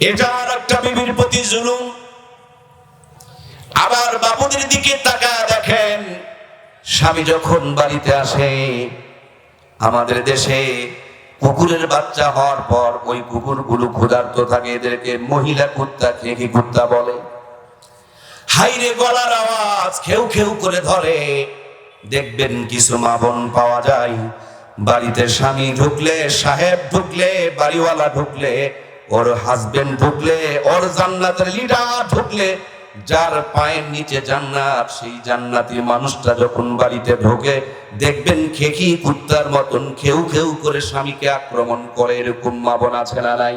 এটা আর একটা বিবির প্রতি জুলুম আবার বাবুদের দিকে তাকা দেখেন, স্বামী যখন বাড়িতে আসে, আমাদের দেশে কুকুরের বাচ্চা হওয়ার পর ওই কুকুরগুলো ক্ষুধার্ত থাকে, এদেরকে মহিলা কুত্তা খেয়ে কুত্তা বলে? হাইরে গলার আওয়াজ খেউ খেউ করে ধরে, দেখবেন কিছু মা বোন পাওয়া যায়। বাড়িতে স্বামী ঢুকলে, সাহেব ঢুকলে, বাড়িওয়ালা ঢুকলে ওর হাজবেন্ড ঢুকলে, ওর জান্নাতের লিডার ঢুকলে, যার পায়ের নিচে জান্নাত, সেই জান্নাতি মানুষটা যখন বাড়িতে ঢোকে, দেখবেন খেকি কুত্তার মতন খেউ খেউ করে স্বামীকে আক্রমণ করে, এরকম মা বোন আছে না নাই?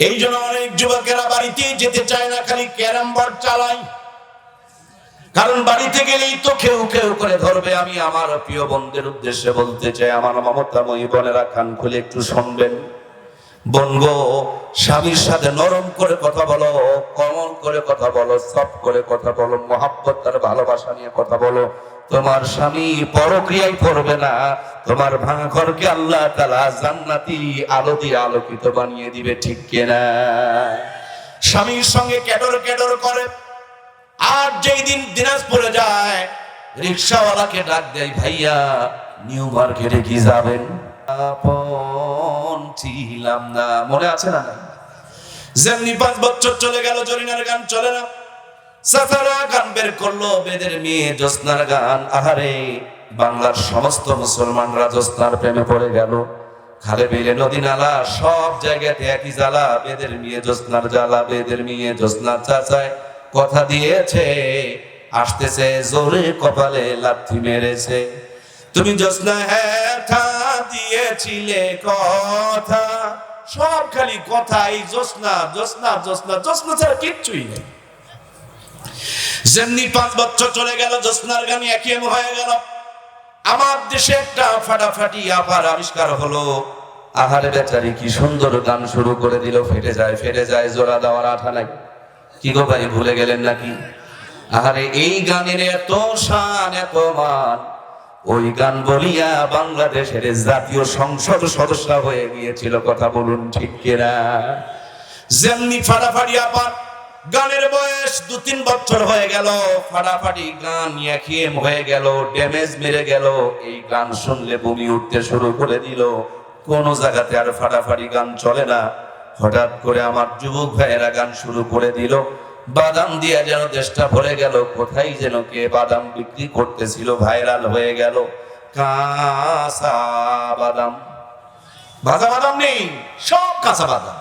এই জন্য অনেক যুবকেরা বাড়িতে যেতে চায় না, খালি ক্যারাম বোর্ড চালায়। কারণ বাড়িতে গেলেই তো কেউ কেউ করে ধরবে। আমি আমার প্রিয় বন্ধুদের উদ্দেশ্যে বলতে চাই, আমার মমতাময়ী বোনেরা কান খুলে একটু শুনবেন। বনগো স্বামীর সাথে নরম করে কথা বলো, কমল করে কথা বলো, সফট করে কথা বলো, মহাব্বত তার ভালোবাসা নিয়ে কথা বলো। তোমার স্বামী পরক্রিয়ায় করবে না, তোমার ভাঙা ঘরকে আল্লাহ তালা জান্নাতি আলো দিয়ে আলোকিত বানিয়ে দিবে, ঠিক কেনা? স্বামীর সঙ্গে ক্যাডর ক্যাডর করে, আর যেই দিন দিনাজপুরে যায়, রিক্সাওয়ালাকে ডাক দেয়, ভাইয়া, নিউ মার্কেটে কি যাবেন? ছিলাম না। মনে আছে না? যেমনি পাঁচ বছর চলে গেল, জরিনার গান চলে না। সাসারা গান বের করল বেদের মেয়ে জ্যোৎস্নার গান। আহারে, বাংলার সমস্ত মুসলমানরা জ্যোৎস্নার প্রেমে পড়ে গেল। খালে বিলে, নদী নালা, সব জায়গাতে একই জ্বালা। বেদের মেয়ে জ্যোৎস্নার জ্বালা, বেদের মেয়ে জ্যোৎস্নার চাচায় কথা দিয়েছে। আসতেছে জোরে কপালে লাথি মেরেছে। তুমি জ্যোৎস্না হ্যাঁ দিয়েছিলে কথা। সব খালি কথাই জ্যোৎস্না জ্যোৎস্না জ্যোৎস্না জ্যোৎস্না ছাড়া কিচ্ছুই নেই। যেমনি পাঁচ বছর চলে গেল জ্যোৎস্নার গান একই হয়ে গেল। আমার দেশে একটা ফাটাফাটি আবার আবিষ্কার হলো। আহারে বেচারি, কি সুন্দর গান শুরু করে দিল। ফেটে যায় ফেটে যায়, জোড়া দেওয়ার আঠা নাই। কি গো ভাই, ভুলে গেলেন নাকি? আহারে এই গানের এত শান, এত মান। ওই গান বলিয়া বাংলাদেশের জাতীয় সংসদ সদস্য হয়ে গিয়েছিল, কথা বলুন ঠিক কিনা? যেমনি ফাটাফাটি আবার গানের বয়স দু তিন বছর হয়ে গেল, ফাটাফাটি গান একিএম হয়ে গেল, ড্যামেজ মেরে গেল, এই গান শুনলে বমি উঠতে শুরু করে দিল। কোন জায়গাতে আর ফাটাফাটি গান চলে না। হঠাৎ করে আমার যুবক ভাইয়েরা গান শুরু করে দিল। বাদাম দিয়া যেন দেশটা ভরে গেল, কোথায় যেন কে বাদাম বিক্রি করতেছিল, ভাইরাল হয়ে গেল। কাঁচা বাদাম। ভাজা বাদাম নেই, সব কাঁচা বাদাম।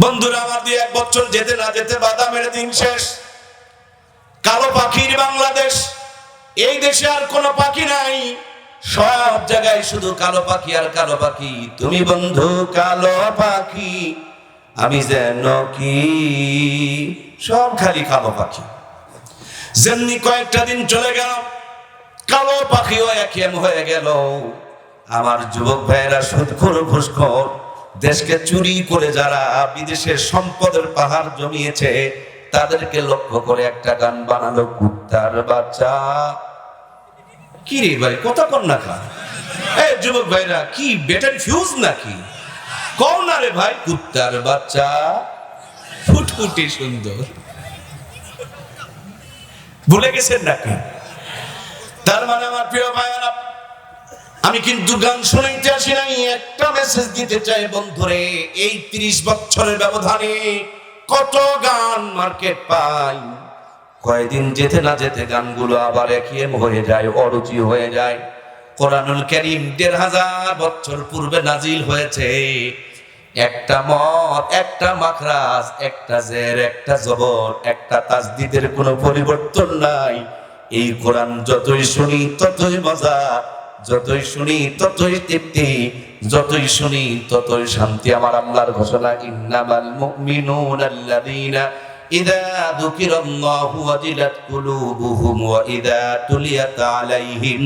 বন্ধুরা, আমার দুই এক বছর যেতে না যেতে বাদামের দিন শেষ। কালো পাখির বাংলাদেশ, এই দেশে আর কোনো পাখি নাই। সব জায়গায় শুধু কালো পাখি আর কালো পাখি। তুমি বন্ধু, কালো পাখি। আমি যেন কি? সব খালি কালো পাখি। যেমনি কয়েকটা দিন চলে গেল, কালো পাখিও একেম হয়ে গেল। আমার যুবক ভাইয়েরা সুদখোর ঘুষখোর দেশকে চুরি করে যারা বিদেশের সম্পদের পাহাড় জমিয়েছে, তাদেরকে লক্ষ্য করে একটা গান বানালো কুত্তার বাচ্চা। কি রে ভাই কত কন্যা খা এই যুবক ভাইরা, কি বেটার ফিউজ নাকি? কও না রে ভাই, কুত্তার বাচ্চা। ফুটফুটি সুন্দর। ভুলে গেছেন নাকি? তার মানে আমার প্রিয় ভাইয়েরা, আমি কিন্তু গান শুনাইতে আসি নাই, একটা মেসেজ দিতে চাই বন্ধুরে, এই তিরিশ বছরের ব্যবধানে কত গান মার্কেট পাই? কয়দিন যেতে না যেতে গানগুলো আবার একইএম হয়ে যায়, অরুচি হয়ে যায়। কোরআনুল করিম দেড় হাজার বছর পূর্বে নাজিল হয়েছে। একটা মত একটা মাখরাজ, একটা জের, একটা জবর একটা তাজদিদের কোনো পরিবর্তন নাই। এই কোরআন যতই শুনি ততই মজা, যতই শুনি ততই তৃপ্তি, যতই শুনি ততই শান্তি। আমার আল্লাহর ঘোষণা, ইন্নামাল মুমিনুন আল্লাযীনা ইযা যুকিরাল্লাহু ওয়াজিলাত কুলুবুহুম ওয়া ইযা তুলিয়াত আলাইহিম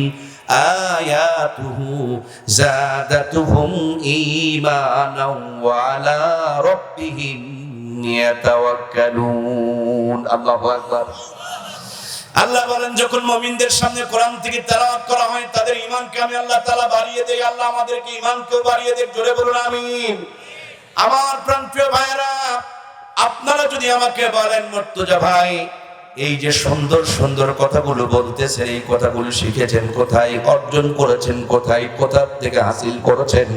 জাদাতুহুম ঈমানাও ওয়া আলা রাব্বিহিম ইয়াতাওয়াক্কালুন আল্লাহু আকবার। আল্লাহ বলেন, যখন মমিনদের সামনে কোরআন থেকে তেলাওয়াত করা হয়, তাদের ঈমানকে আমি আল্লাহ তাআলা বাড়িয়ে দেই। আল্লাহ আমাদেরকে ঈমানকেও বাড়িয়ে দেয় জোরে বলুন, আমিন। আমার প্রাণপ্রিয় ভাইয়েরা, আপনারা যদি আমাকে বলেন, মর্তুজা ভাই এই যে সুন্দর সুন্দর কথাগুলো বলতেছেন, এই কথাগুলো শিখেছেন কোথায়, অর্জন করেছেন কোথায়, কোথা থেকে হাসিল করেছেন?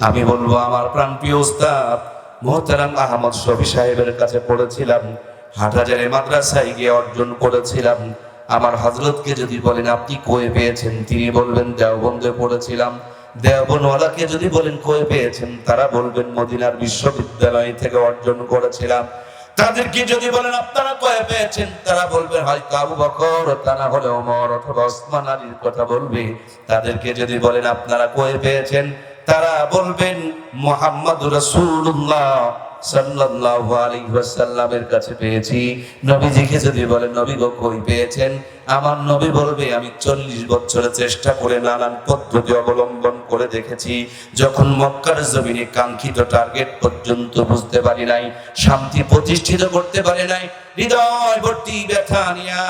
আমি বলব আমার প্রাণপ্রিয় উস্তাদ মোহতারাম আহমদ শফি সাহেবের কাছে পড়েছিলাম, হাটহাজারে মাদ্রাসায় গিয়ে অর্জন করেছিলাম। আমার হজরতকে যদি বলেন, আপনি কয়ে পেয়েছেন? তিনি বলবেন, দেওবন্দে পড়েছিলাম। দেওবনওয়ালাকে যদি বলেন কয়ে পেয়েছেন? তারা বলবেন, মদিনার বিশ্ববিদ্যালয় থেকে অর্জন করেছিলাম। তাদেরকে যদি বলেন, আপনারা কয়ে পেয়েছেন? তারা বলবে, হয়তো কাবু বকর, তা না হলে অমর অথবা ওসমান আলীর কথা বলবে। তাদেরকে যদি বলেন, আপনারা কয়ে পেয়েছেন? তারা বলবেন, মোহাম্মদ রাসূলুল্লাহ সাল্লাল্লাহু আলাইহি ওয়াসাল্লামের কাছে পেয়েছি। নবীজিকে যদি বলেন, নবী গো, কই পেয়েছেন? আমার নবী বলবে, আমি চল্লিশ বছরের চেষ্টা করে নানান পদ্ধতি অবলম্বন করে দেখেছি। যখন মক্কার জমিনে কাঙ্ক্ষিত টার্গেট পর্যন্ত বুঝতে পারি নাই, শান্তি প্রতিষ্ঠিত করতে পারি নাই হৃদয় ভর্তি ব্যথা নিয়া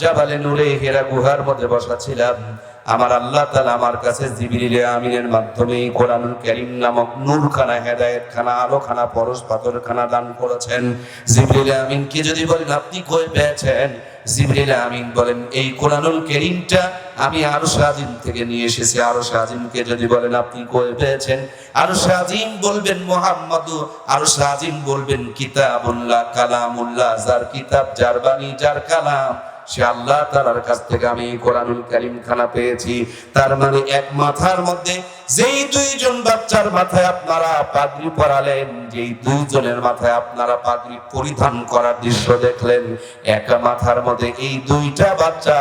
জাবালে নূরে হেরা গুহার মধ্যে বসা ছিলাম। আমার আল্লাহ তালা আমার কাছে জিবরিল আমিনের মাধ্যমে এই কোরআনুল কারীম নামক নূর খানা হেদায়েত খানা আলো খানা পরশ পাথর খানা দান করেছেন। জিবরিল আমিনকে যদি বলেন, আপনি কই পেয়েছেন? জিবরিল আমিন বলেন, এই কোরআনুল কারীমটা আমি আরও আজিম থেকে নিয়ে এসেছি। আরও আজিমকে যদি বলেন, আপনি কই পেয়েছেন? আরও আজিম বলবেন, মুহাম্মাদু। আরও আজিম বলবেন, কিতাবুল্লাহ, কালামুল্লাহ। যার কিতাব, যার বাণী, যার কালাম। সে আল্লাহ তালার কাছ থেকে আমি কোরআনুল কালিম খানা পেয়েছি। তার মানে এক মাথার মধ্যে যেই দুইজন বাচ্চার মাথায় আপনারা পাগড়ি পরালেন, যেই দুইজনের মাথায় আপনারা পাগড়ি পরিধান করার দৃশ্য দেখলেন, এক মাথার মধ্যে এই দুইটা বাচ্চা,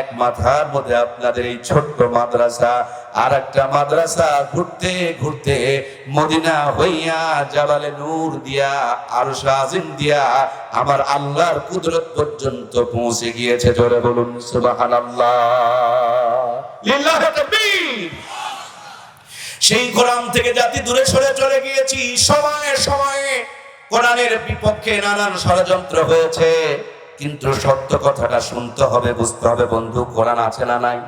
এক মাথার মধ্যে আপনাদের এই ছোট্ট মাদ্রাসা আর একটা মাদ্রাসা ঘুরতে ঘুরতে মদিনা হইয়া জালালে নূর দিয়া আর আজিম দিয়া আমার আল্লাহর কুদরত পর্যন্ত পৌঁছে গিয়েছে। জোরে বলুন লিল্লাহি তাকবীর। সেই কোরআন থেকে জাতি দূরে সরে চলে গিয়েছি। সময়ে সময়ে কোরআনের বিপক্ষে নানান ষড়যন্ত্র হয়েছে। কিন্তু সত্য কথাটা শুনতে হবে, বুঝতে হবে বন্ধু, কোরআন আছে না নাই?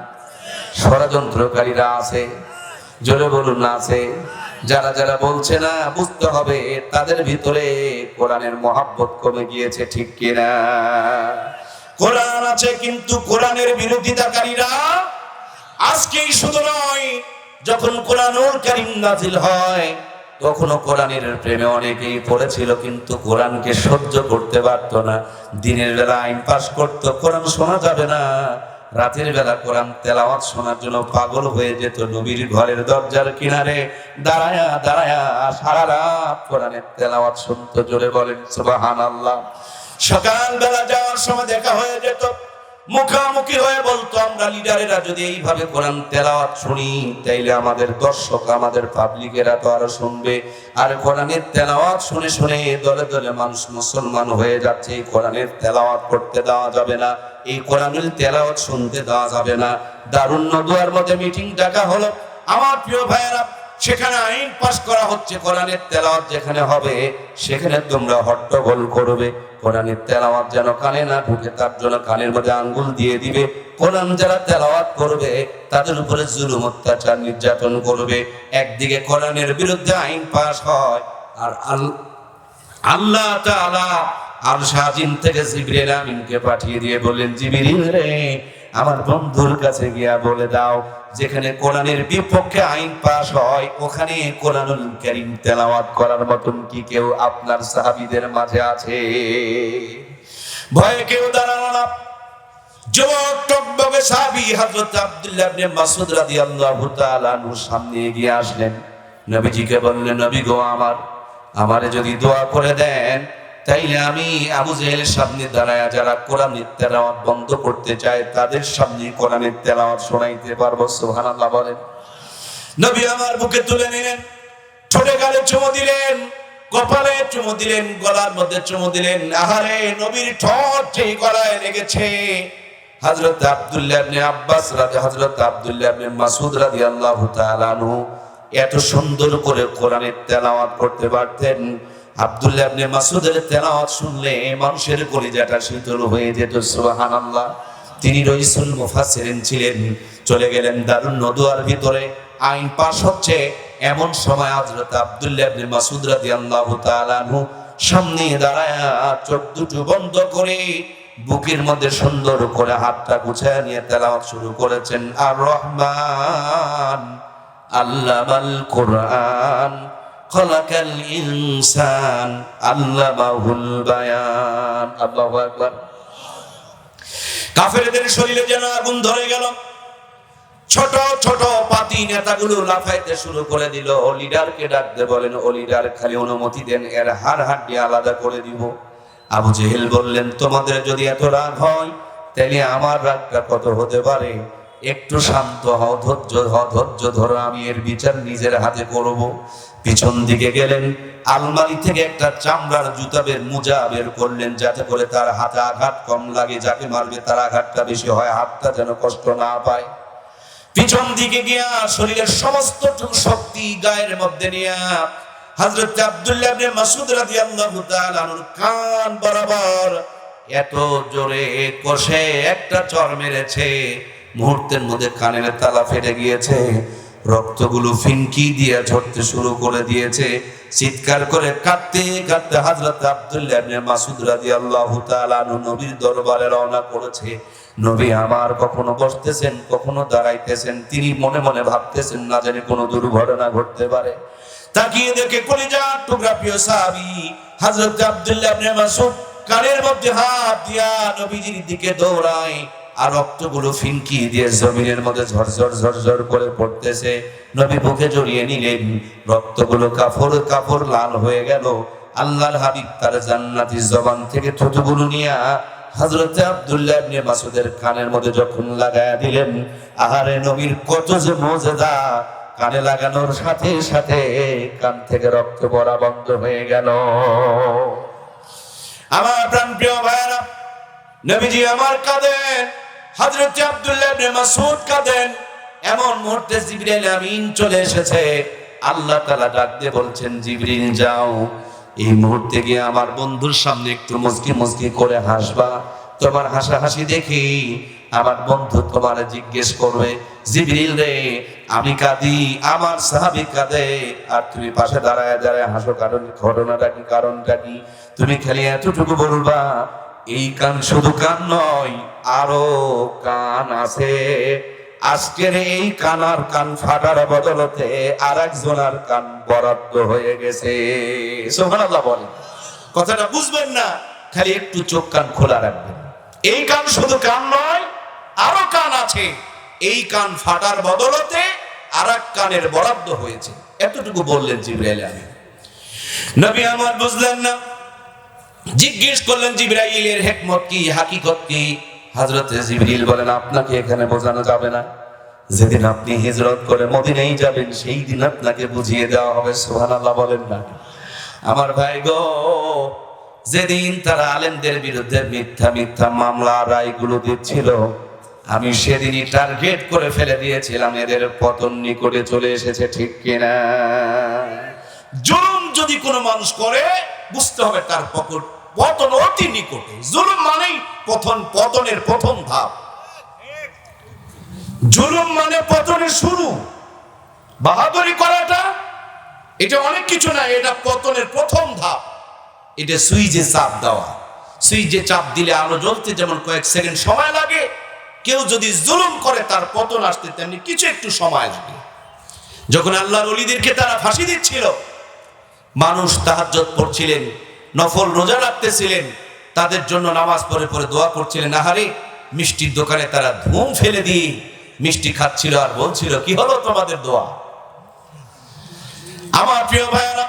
ষড়যন্ত্রকারীরা আছে, জোরে বলুন না আছে। যারা যারা বলছে না, বুঝতে হবে তাদের ভিতরে কোরআনের মহাব্বত কমে গিয়েছে, ঠিক কিনা? কোরআন আছে, কিন্তু কোরআনের বিরোধিতাকারীরা আজকেই শুধু নয় যখন কোরআনুল কারীম নাজিল হয় তখনও কোরআনের প্রেমে অনেকেই পড়েছিল, কিন্তু কোরআনকে সহ্য করতে পারত না। দিনের বেলা আইন পাশ করতো, কোরআন শোনা যাবে না। রাতের বেলা কোরআন তেলাওয়াত শোনার জন্য পাগল হয়ে যেত নবীর ঘরের দরজার কিনারে। দাঁড়ায়া দাঁড়ায়া, সারা রাত কোরআনের তেলাওয়াত শুনতো, জোরে বলেন, সুবহানাল্লাহ। সকাল বেলা যাওয়ার সময় দেখা হয়ে যেত মুখামুখি হয়ে বলতো, আমরা লিডারেরা যদি এইভাবে কোরআন তেলাওয়াত শুনি, তাইলে আমাদের দর্শক, আমাদের পাবলিকেরা তো আরও শুনবে। আর কোরআনের তেলাওয়াত শুনে শুনে দলে দলে মানুষ মুসলমান হয়ে যাচ্ছে, এই কোরআনের তেলাওয়াত করতে দেওয়া যাবে না, এই কোরআনের তেলাওয়াত শুনতে দেওয়া যাবে না। দারুণ নদুয়ার মধ্যে মিটিং ডাকা হলো। আমার প্রিয় ভাইয়েরা সেখানে আইন পাশ করা হচ্ছে, কোরআনের তেলাওয়াত যেখানে হবে, সেখানে তোমরা হট্টগোল করবে। কোরআনের তেলাওয়াত যেন কানে না ঢুকে, তার জন্য কানের মধ্যে আঙ্গুল দিয়ে দিবে। কোরআন যারা তেলাওয়াত করবে, তাদের উপরে জুলুম, অত্যাচার, নির্যাতন করবে। একদিকে কোরআনের বিরুদ্ধে আইন পাশ হয়, আর আল- আল্লাহ তাআলা আর সাজিন থেকে জিবরিল আমিনকে পাঠিয়ে দিয়ে বললেন, জিবরিল রে আমার বন্ধুর কাছে গিয়া বলে দাও, যেখানে কোরআনের বিপক্ষে আইন পাশ হয়, ওখানে কোরআনুল কারীম তেলাওয়াত করার মতন কি কেউ আপনার সাহাবীদের মাঝে আছে? ভয়ে কেউ দাঁড়ানো না। যুবক টকবকে সাহাবী হযরত আব্দুল্লাহ ইবনে মাসউদ রাদিয়াল্লাহু তাআলা আনহু সামনে এগিয়ে আসলেন। নবীজিকে বললেন, নবী গো আমার, আমারে যদি দোয়া করে দেন তাইলে আমি আবু জেহেলের সামনে দাঁড়ায় যারা কোরআনের তেলাওয়াত বন্ধ করতে চায়, তাদের সামনে কোরআনের তেলাওয়াত শোনাইতে পারব, সুবহানাল্লাহ বলেন। নবী আমার বুকে তুলে নিলেন, ঠোঁটে গালে চুমো দিলেন, কপালে চুমো দিলেন, গলার মধ্যে চুমো দিলেন, আহারে নবীর ঠোঁট সেই গলায় লেগেছে। হযরত আব্দুল্লাহ ইবনে আব্বাস রাদি হযরত আব্দুল্লাহ ইবনে মাসউদ রাদিয়াল্লাহু তাআলা এত সুন্দর করে কোরআনের তেলাওয়াত করতে পারতেন। আব্দুল্লাহ ইবনে মাসউদের তেলাওয়াত শুনলে মানুষের কলিজাটা শীতল হয়ে যেত, সুবহানাল্লাহ। তিনি রইসুল মুফাসসিরিন ছিলেন, চলে গেলেন দারুণ নদুয়ার ভিতরে। আইন পাশ হচ্ছে এমন সময় হযরত আব্দুল্লাহ ইবনে মাসউদ রাদিয়াল্লাহু তাআলা সামনে দাঁড়ায় চোখ দুটো বন্ধ করে বুকের মধ্যে সুন্দর করে হাতটা গুছায় নিয়ে তেলাওয়াত শুরু করেছেন, আর রহমান আল্লামাল কোরআন। খলাকাল ইনসান আল্লামাহুল বায়ান। আল্লাহু আকবার। কাফেরদের শরীরে যেন আগুন ধরে গেল। ছোট ছোট পাতি নেতাগুলো লাফাইতে শুরু করে দিল। ও লিডারকে ডাকতে বলেন, ও লিডার, খালি অনুমতি দেন, এর হাড় হাড্ডি আলাদা করে দিব। আবু জেহেল বললেন, তোমাদের যদি এত রাগ হয়, তাহলে আমার রাগটা কত হতে পারে? একটু শান্ত হও, ধৈর্য হও ধৈর্য ধরো, আমি এর বিচার নিজের হাতে করব। পিছন দিকে গেলেন, আলমারি থেকে একটা চামড়ার জুতা বের, মোজা বের করলেন, যাতে করে তার হাতে আঘাত কম লাগে, যাকে মারবে তার আঘাতটা বেশি হয়, হাতটা যেন কষ্ট না পায়। পিছন দিকে গিয়া শরীরের সমস্ত শক্তি গায়ের মধ্যে নিয়া হযরত আব্দুল্লাহ মাসউদ রাদিয়াল্লাহু তাআলা কান বরাবর এত জোরে কষে একটা চর মেরেছে। মুহূর্তের মধ্যে কানের তালা ফেটে গিয়েছে। রক্তগুলো ফিনকি দিয়ে ঝরতে শুরু করে দিয়েছে। চিৎকার করে কাঁদতে কাঁদতে হযরত আব্দুল্লাহ ইবনে মাসউদ রাদিয়াল্লাহু তাআলা নবীর দরবারে রওনা করেছে। নবী আমার কখনো বসতেছেন, কখনো দাঁড়াইতেছেন, তিনি মনে মনে ভাবতেছেন না জানি কোনো দুর্ঘটনা ঘটতে পারে। তাকিয়ে দেখে কলিজা টুকরা প্রিয় সাহাবী হযরত আব্দুল্লাহ ইবনে মাসউদ কানের মধ্যে হাত দিয়া নবীজির দিকে দৌড়ায়। আর রক্তগুলো ফিনকি দিয়ে জমিনের মধ্যে ঝরঝর ঝরঝর করে পড়তেছে। নবী বুকে জড়িয়ে নিলেন। রক্তগুলো কাফর কাফর লাল হয়ে গেল। আল্লাহর হাবিব তার জান্নাতি জবান থেকে থুতুগুলো নিয়া হযরত আব্দুল্লাহ ইবনে মাসউদের কানের মধ্যে যখন লাগায়া দিলেন, আহারে নবীর কত যে মজেদা কানে লাগানোর সাথে সাথে কান থেকে রক্ত পড়া বন্ধ হয়ে গেল। আমার প্রাণ প্রিয় ভাইরা নবীজি আমার কাঁদেন। হযরত আব্দুল্লাহ ইবনে মাসউদ কাঁদেন, এমন মুহূর্তে জিবরাইল আমিন চলে এসেছে। আল্লাহ তাআলা ডাক দিয়ে বলছেন, জিবরিল, যাও। এই মুহূর্তে গিয়ে আমার বন্ধুর সামনে একটু মুসকি মুসকি করে হাসবা। তোমার হাসাহাসি দেখি। আমার বন্ধু তোমার জিজ্ঞেস করবে, জিবরিল রে, আমি কাঁদি, আমার সাহাবি কাঁদে। আর তুমি পাশে দাঁড়ায় দাঁড়ায় হাসো, কারণ ঘটনাটা কি, কারণটা কি? তুমি খালি এতটুকু বলবা এই কান শুধু কান নয়, আরও কান আছে। আজকের এই কানার কান ফাটার বদলতে আর একজনের কান বরাদ্দ হয়ে গেছে। সুবহানাল্লাহ বলেন। কথাটা বুঝবেন না, খালি একটু চোখ কান খোলা রাখবেন। এই কান শুধু কান নয়, আরও কান আছে। এই কান ফাটার বদলতে আর এক কানের বরাদ্দ হয়েছে। এতটুকু বললেন জিব্রাইল আমি নবী আমার বুঝলেন না। জিজ্ঞেস করলেন জিব্রাইলের হেকমত কি, হাকিকত কি? হযরত জিবরিল বলেন, আপনাকে এখানে বোঝানো যাবে না। যেদিন আপনি হিজরত করে মদিনায় যাবেন, সেই দিন আপনাকে বুঝিয়ে দেওয়া হবে। সুবহানাল্লাহ বলেন না। আমার ভাই গো, যেদিন তারা আলেমদের বিরুদ্ধে মিথ্যা মিথ্যা মামলা, রায়গুলো দিচ্ছিল, আমি সেদিনই টার্গেট করে ফেলে দিয়েছিলাম। এদের পতন নিকটে চলে এসেছে, ঠিক কিনা? জুলুম যদি কোনো মানুষ করে, বুঝতে হবে তার পকট পতন অতি নিকটে। জুলুম মানেই পতন পতনের প্রথম ধাপ। জুলুম মানে পতনের শুরু। বাহাদুরি করাটা, এটা অনেক কিছু না, এটা পতনের প্রথম ধাপ। এটা সুইচে চাপ দেওয়া। সুইচে চাপ দিলে আলো জ্বলতে যেমন কয়েক সেকেন্ড সময় লাগে, কেউ যদি জুলুম করে, তার পতন আসতে তেমনি কিছু একটু সময় লাগে। যখন আল্লাহর অলিদেরকে তারা ফাঁসি দিচ্ছিল মানুষ তাহার তাহাজ্জত পড়ছিলেন, নফল রোজা রাখতেছিলেন, তাদের জন্য নামাজ পড়ে পড়ে দোয়া করছিলেন, আহারে মিষ্টির দোকানে তারা ধুম ফেলে দিয়ে মিষ্টি খাচ্ছিল আর বলছিল, কি হলো তোমাদের দোয়া? আমার প্রিয় ভাইয়ারা,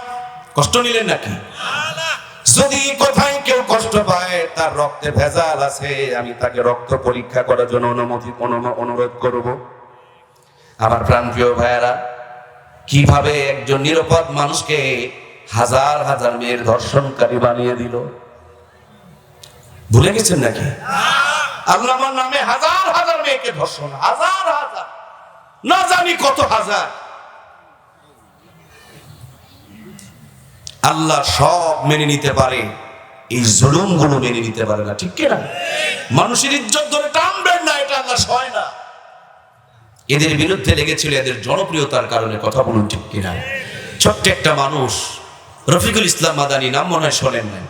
কষ্ট নিলেন নাকি? যদি কোথায় কেউ কষ্ট পায়, তার রক্তে ভেজাল আছে, আমি তাকে রক্ত পরীক্ষা করার জন্য অনুমতি অনুরোধ করব। আমার প্রাণ প্রিয় ভাইয়ারা, কীভাবে একজন নিরাপদ মানুষকে হাজার হাজার মেয়ের ধর্ষণকারী বানিয়ে দিল। ভুলে গেছেন নাকি? আল্লাহ আমার নামে হাজার হাজার মেয়েকে ধর্ষণ, হাজার হাজার, না জানি কত হাজার। আল্লাহ সব মেনে নিতে পারে, এই জুলুমগুলো মেনে নিতে পারে না, ঠিক কিনা? মানুষের ইজ্জত ধরে টানবেন না, এটা আল্লাহ সয় না। এদের বিরুদ্ধে লেগেছিল এদের জনপ্রিয়তার কারণে, কথা বলুন ঠিক কিনা? ছোট্ট একটা মানুষ রফিকুল ইসলাম মাদানি নাম মনে হয় শোনেন না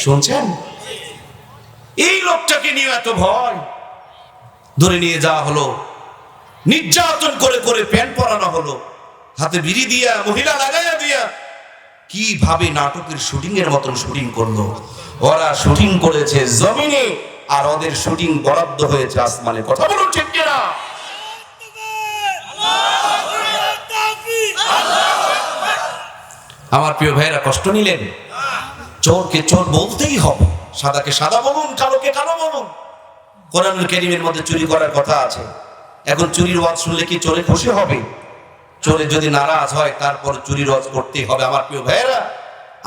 শুনছেন? এই লোকটাকে নিয়ে এত ভয়। ধরে নিয়ে যাওয়া হলো। নির্যাতন করে করে প্যান্ট পরানো হলো। হাতে বিড়ি দিয়া, মহিলা লাগাইয়া দিয়া। কীভাবে নাটকের শুটিং এর মতন শুটিং করল? ওরা শুটিং করেছে জমিনে, আর ওদের শুটিং বরাদ্দ হয়েছে আসমানে। কথা বলুন ঠিক কিনা? আমার প্রিয় ভাইয়েরা, কষ্ট নিলেন? চোরকে চোর বলতেই হবে। সাদাকে সাদা বলুন, কালোকে কালো বলুন। কোরআনুল কেরিমের মধ্যে চুরি করার কথা আছে। এখন চুরির ওয়াজ শুনলে কি চোরে খুশি হবে? চোরে যদি নারাজ হয়, তারপর চুরির ওয়াজ করতেই হবে। আমার প্রিয় ভাইয়েরা,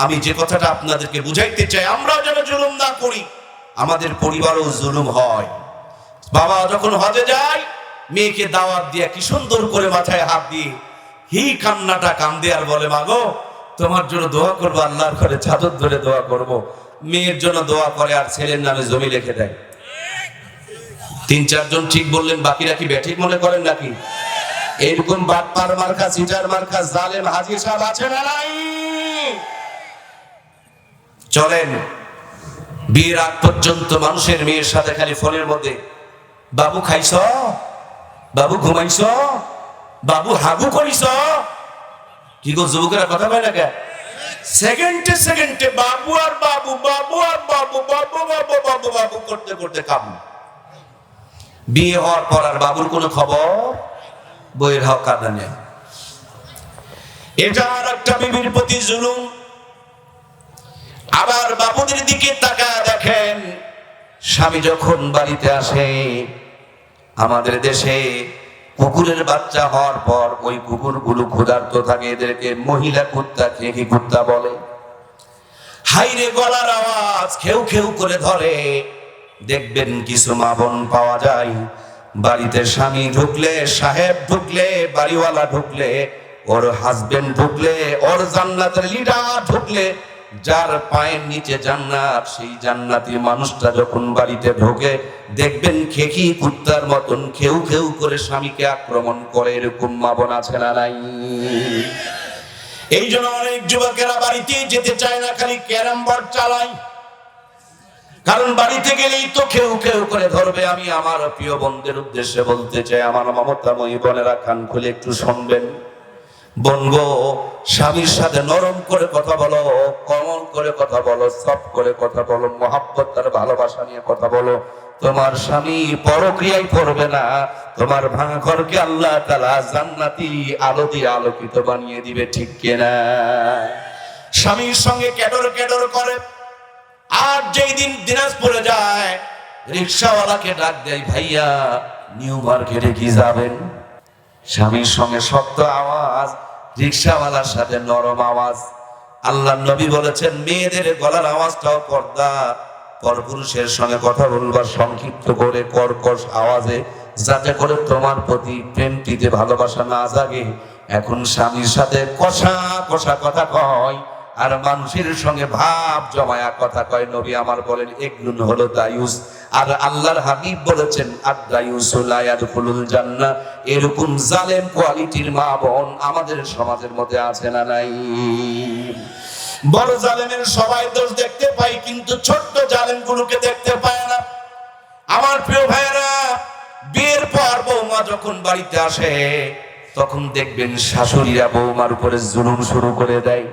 আমি যে কথাটা আপনাদেরকে বুঝাইতে চাই, আমরাও যেন জুলুম না করি। আমাদের পরিবারও জুলুম হয়। বাবা যখন হজে যায়, মেয়েকে দাওয়াত দিয়ে কি সুন্দর করে মাথায় হাত দিয়ে, হি কান্নাটা কান্দে আর বলে মাগো তোমার জন্য দোয়া করব, আল্লাহর ঘরে চাদর ধরে দোয়া করব। মেয়ের জন্য দোয়া করে আর ছেলের নামে জমি লিখে দেয়। তিন চারজন ঠিক বললেন, বাকিরা কি ব্যাঠিক মনে করেন নাকি? এরকম বাটপার মার্কা, সিটার মার্কা, জালেম, হাজির সাহেব আছে না নাই? চলেন, বিয়ের আগ পর্যন্ত মানুষের মেয়ের সাথে খালি ফোনের মধ্যে, বাবু খাইছ? বাবু ঘুমাইছ? বাবু হাগু করিস কি গো যুবকেরা কথা বলে না কে সেকেন্ডে সেকেন্ডে বাবু আর বাবু বাবু আর বাবু বাবু বাবু বাবু বাবু করতে করতে কাবু বিয়ে হওয়ার পর আর বাবুর কোনো খবর? বইয়ের হক কাদা নেই। এটা আর একটা বিবির প্রতি জুলুম। আবার বাবুদের দিকে তাকায় দেখেন, স্বামী যখন বাড়িতে আসে, আমাদের দেশে কুকুরের বাচ্চা হওয়ার পর ওই কুকুরগুলো ক্ষুধার্ত থাকে, এদেরকে মহিলা কুত্তা খেকি কুত্তা বলে। হাইরে গলার আওয়াজ খেউ খেউ করে ধরে। দেখবেন কিছু মা বোন পাওয়া যায়। বাড়িতে স্বামী ঢুকলে, সাহেব ঢুকলে, বাড়িওয়ালা ঢুকলে, ওর হাজবেন্ড ঢুকলে, ওর জান্নাতের লিডার ঢুকলে যার পায়ের নিচে জান্নাত, সেই জান্নাতি মানুষটা যখন বাড়িতে ঢোকে, দেখবেন খেকি কুত্তার মতন খেউ খেউ করে স্বামীকে আক্রমণ করে, এরকম মা বোন আছে না নাই? এই জন্য অনেক যুবকেরা বাড়িতে যেতে চায় না, খালি ক্যারাম বোর্ড চালায়। কারণ বাড়িতে গেলেই তো কেউ কেউ করে ধরবে। আমি আমার প্রিয় বন্ধের উদ্দেশ্যে বলতে চাই, আমার মমতাময়ী বোনেরা, কান খুলে একটু শুনবেন। বনগো স্বামীর সাথে নরম করে কথা বলো, কমল করে কথা বলো সব করে কথা বলো, মহাব্বত তার ভালোবাসা নিয়ে কথা বলো। তোমার স্বামী পরক্রিয়ায় করবে না, তোমার ভাঙা ঘরকে আল্লাহ তালা জান্নাতি আলো দিয়ে আলোকিত বানিয়ে দিবে, ঠিক কিনা? স্বামীর সঙ্গে ক্যাডর ক্যাডর করে, আর যেই দিন দিনাজপুরে যায়, রিক্সাওয়ালাকে ডাক দেয়, ভাইয়া, নিউ মার্কেটে কি যাবেন? স্বামীর সঙ্গে শক্ত আওয়াজ, রিক্সাওয়ালার সাথে নরম আওয়াজ। আল্লাহ নবী বলেছেন, মেয়েদের গলার আওয়াজটাও পর্দা। পরপুরুষের সঙ্গে কথা বলবার সংক্ষিপ্ত করে কর্কশ আওয়াজে, যাতে করে তোমার প্রতি প্রেমটিতে ভালোবাসা না জাগে। এখন স্বামীর সাথে কষা কষা কথা কয় আর মানুষের সঙ্গে ভাব জমায়া কথা কয় নবী আমার বলেন এগুলো হলো দায়ুস। আর আল্লাহর হাবিব বলেছেন আদায়ুসুল জান্না এরকম জালেম কোয়ালিটির মা বোন আমাদের সমাজের মধ্যে আছে না নাই? বড় জালেমের সবাই দোষ দেখতে পাই কিন্তু ছোট্ট জালেম গুলোকে দেখতে পায় না। আমার প্রিয় ভাইয়েরা, বিয়ের পর বৌমা যখন বাড়িতে আসে, তখন দেখবেন শাশুড়িরা বৌমার উপরে জুলুম শুরু করে দেয়।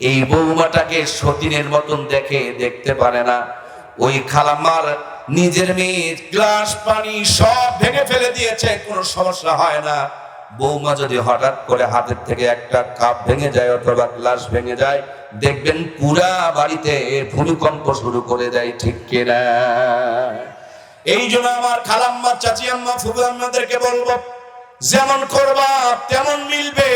এই বৌমাটাকে সতীনের মতন দেখে দেখতে পারে না। ওই খালাম্মার নিজের মেয়ে, গ্লাস, পানি সব ভেঙে ফেলে দিয়েছে, কোনো সমস্যা হয় না। বৌমা যদি হঠাৎ করে হাতের থেকে একটা কাপ ভেঙে যায় অথবা গ্লাস ভেঙে যায়, দেখবেন পুরা বাড়িতে ভূমিকম্প শুরু করে দেয়, ঠিক কিনা? এই জন্য আমার খালাম্মা, চাচি আম্মা ফুবু আম্মাদেরকে বলব, যেমন করবা, তেমন মিলবে।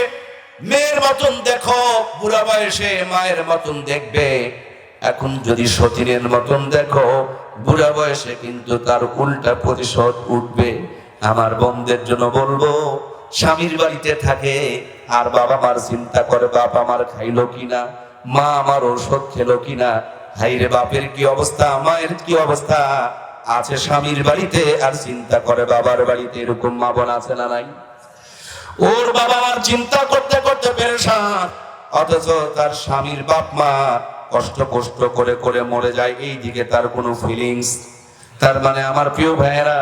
মেয়ের মতন দেখো, বুড়া বয়সে মায়ের মতন দেখবে। এখন যদি সতীনের মতন দেখো, বুড়া বয়সে কিন্তু তার উল্টা প্রতিশোধ উঠবে। আমার বন্ধের জন্য বলব, স্বামীর বাড়িতে থাকে, আর বাবা মার চিন্তা করে বাপ আমার খাইলো কিনা, মা আমার ঔষধ খেলো কিনা। হাইরে বাপের কি অবস্থা, মায়ের কি অবস্থা? আছে স্বামীর বাড়িতে, আর চিন্তা করে বাবার বাড়িতে এরকম মা বোন আছে না নাই? ওর বাবা মার চিন্তা করতে করতে পেরেছান অথচ তার স্বামীর বাপ মা কষ্ট কষ্ট করে করে মরে যায়, এই দিকে তার কোনো ফিলিংস তার মানে আমার প্রিয় ভাইয়েরা,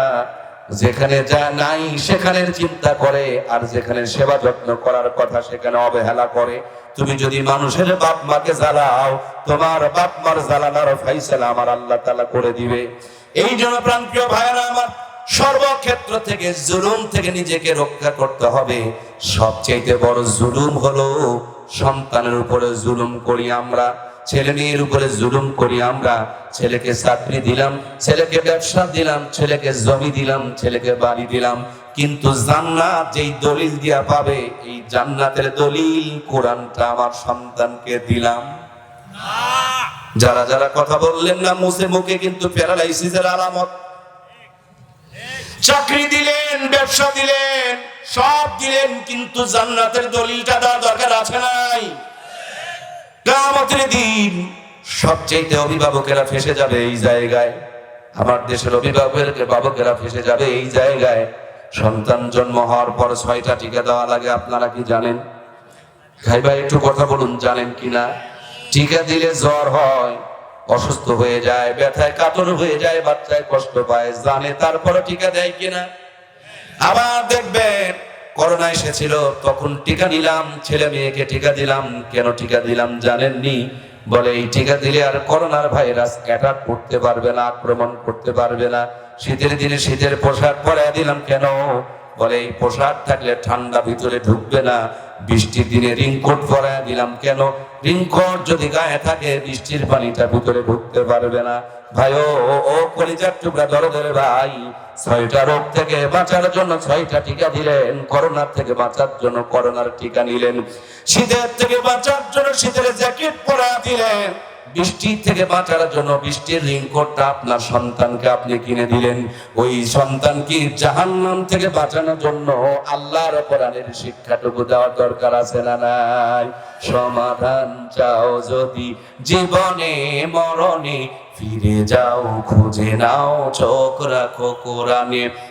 যেখানে যা নাই সেখানে চিন্তা করে, আর যেখানে সেবা যত্ন করার কথা সেখানে অবহেলা করে। তুমি যদি মানুষের বাপ মাকে জ্বালাও, তোমার বাপ মার জ্বালানোর ফাইসলা আমার আল্লাহ তালা করে দিবে। এই জন্য প্রাণ প্রিয় ভাইয়েরা আমার সর্বক্ষেত্র থেকে জুলুম থেকে নিজেকে রক্ষা করতে হবে। সবচেয়ে বড় জুলুম হলো সন্তানের উপরে জুলুম করি আমরা ছেলে মেয়ের উপরে জুলুম করি আমরা। ছেলেকে চাকরি দিলাম ছেলেকে ব্যবসা দিলাম ছেলেকে জমি দিলাম ছেলেকে বাড়ি দিলাম। কিন্তু জান্নাত যেই দলিল দিয়া পাবে এই জান্নাতের দলিল কোরআনটা আমার সন্তানকে দিলাম। যারা যারা কথা বললেন না মুসে মুখে কিন্তু প্যারালাইসিসের আলামত। চাকরি দিলেন, ব্যবসা দিলেন, সব দিলেন, কিন্তু জান্নাতের দলিলটা দেওয়ার দরকার আছে নাই। কামতের দিন সবচেয়ে অভিভাবকেরা ফেসে যাবে এই জায়গায়। আমার দেশের অভিভাবকের ফেসে যাবে এই জায়গায়। সন্তান জন্ম হওয়ার পর ছয়টা টিকা দেওয়া লাগে, আপনারা কি জানেন? ভাই ভাই, একটু কথা বলুন, জানেন কিনা? টিকা দিলে জ্বর হয় অসুস্থ হয়ে যায়, ব্যথায় কাতর হয়ে যায়, বাচ্চায় কষ্ট পায়, জানে তারপরে টিকা দেয় কিনা। আবার দেখবেন, করোনা এসেছিল, তখন টিকা নিলাম, ছেলে মেয়েকে টিকা দিলাম, কেন টিকা দিলাম জানেননি? বলে, এই টিকা দিলে আর করোনার ভাইরাস অ্যাটাক করতে পারবে না, আক্রমণ করতে পারবে না। শীতের দিনে শীতের পোশাক পরাই দিলাম কেন? বলে, এই পোশাক থাকলে ঠান্ডা ভিতরে ঢুকবে না, বৃষ্টির দিনে রিংকোট পরাই দিলাম কেন? রিংকোট যদি গায়ে থাকে, বৃষ্টির পানিটা ভিতরে ঢুকতে পারবে না। ভাই ও ও- কলিজার টুকরা দরদের ভাই, ছয়টা রোগ থেকে বাঁচার জন্য ছয়টা টিকা দিলেন, করোনার থেকে বাঁচার জন্য করোনার টিকা নিলেন। শীতের থেকে বাঁচার জন্য শীতের জ্যাকেট পরা দিলেন। বৃষ্টি থেকে বাঁচার জন্য বৃষ্টির রিংকোটটা আপনার সন্তানকে আপনি কিনে দিলেন। ওই সন্তান কি জাহান্নাম থেকে বাঁচানোর জন্য আল্লাহর কোরআনের শিক্ষাটুকু দেওয়ার দরকার আছে না নাই? সমাধান চাও যদি জীবনে, মরণে, ফিরে যাও, খুঁজে নাও, চোখ রাখো কোরআনে।